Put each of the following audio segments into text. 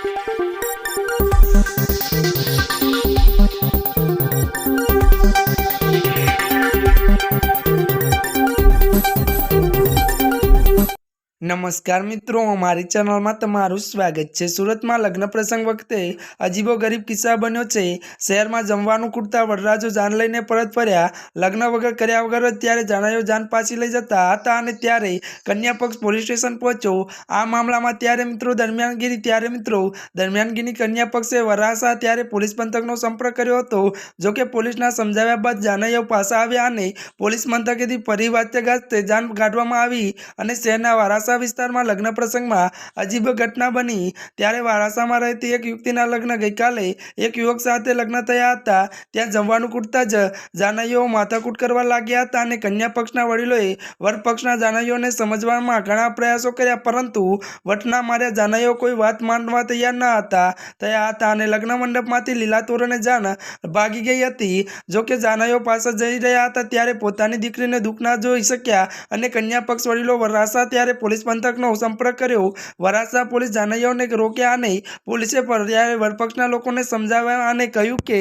Thank you. નમસ્કાર મિત્રો, અમારી ચેનલમાં તમારું સ્વાગત છે. સુરતમાં લગ્ન પ્રસંગ વખતે અજીબો ગરીબ કિસ્સા બન્યો છે. શહેરમાં જમવાનું ખૂટતા વરરાજો જાન લઈને પરત ફર્યા. લગ્ન વગર કર્યા વગર જ ત્યારે જણાયો જાન પાછી લઈ જતા હતા અને ત્યારે કન્યા પક્ષ પોલીસ સ્ટેશન પહોંચ્યો. આ મામલામાં ત્યારે મિત્રો દરમિયાનગીરી, ત્યારે મિત્રો દરમિયાનગીરી કન્યા પક્ષે વરાસા ત્યારે પોલીસ પંથકનો સંપર્ક કર્યો હતો. જોકે પોલીસના સમજાવ્યા બાદ જાનૈયો પાછા આવ્યા અને પોલીસ મથકેથી ફરી વાતે ગાજતે જાન કાઢવામાં આવી અને શહેરના વારાસા વિસ્તારમાં લગ્ન પ્રસંગમાં અજીબ ઘટના બની. ત્યારે વારાસામાં રહેતી એક યુવતીના લગ્ન ગઈકાલે એક યુવક સાથે લગ્ન થયા હતા. ત્યાં જમવાનું કૂટતા જ જાનાઈઓ માથાકૂટ કરવા લાગ્યા હતા અને કન્યા પક્ષના વડીલોએ વર પક્ષના જાનૈયાઓને સમજવામાં ઘણા પ્રયાસો કર્યા, પરંતુ વટના માર્યા જાનાઈઓ કોઈ વાત માનવા તૈયાર ન હતા. થયા હતા અને લગ્ન મંડપમાંથી લીલા તોરણે જાન ભાગી ગઈ હતી. જોકે જાનાઈઓ પાસે જઈ રહ્યા હતા, ત્યારે પોતાની દીકરીને દુઃખ ના જોઈ શક્યા અને કન્યા પક્ષ વડીલો વરાસા ત્યારે પોલીસ પંથકનો સંપર્ક કર્યો. વરાસા પોલીસ જાનૈયાઓને રોક્યા નહીં પોલીસે પર્યાય વરપક્ષના લોકોને સમજાવ્યા અને કહ્યું કે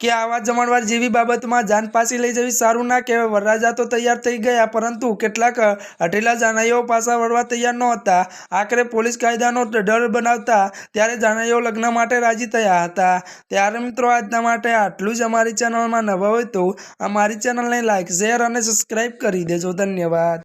કે આવા જમણવાર જેવી બાબતમાં જાન પાછી લઈ જવી સારું ના કહેવાય. વરરાજા તો તૈયાર થઈ ગયા, પરંતુ કેટલાક હઠેલા જાનૈયાઓ પાછા વળવા તૈયાર નહોતા. આખરે પોલીસ કાયદાનો ડર બનાવતા ત્યારે જાનૈયાઓ લગ્ન માટે રાજી થયા હતા. ત્યારે મિત્રો, આજના માટે આટલું જ અમારી ચેનલમાં નવા હોય તો અમારી ચેનલને લાઇક શેર અને સબસ્ક્રાઈબ કરી દેજો. ધન્યવાદ.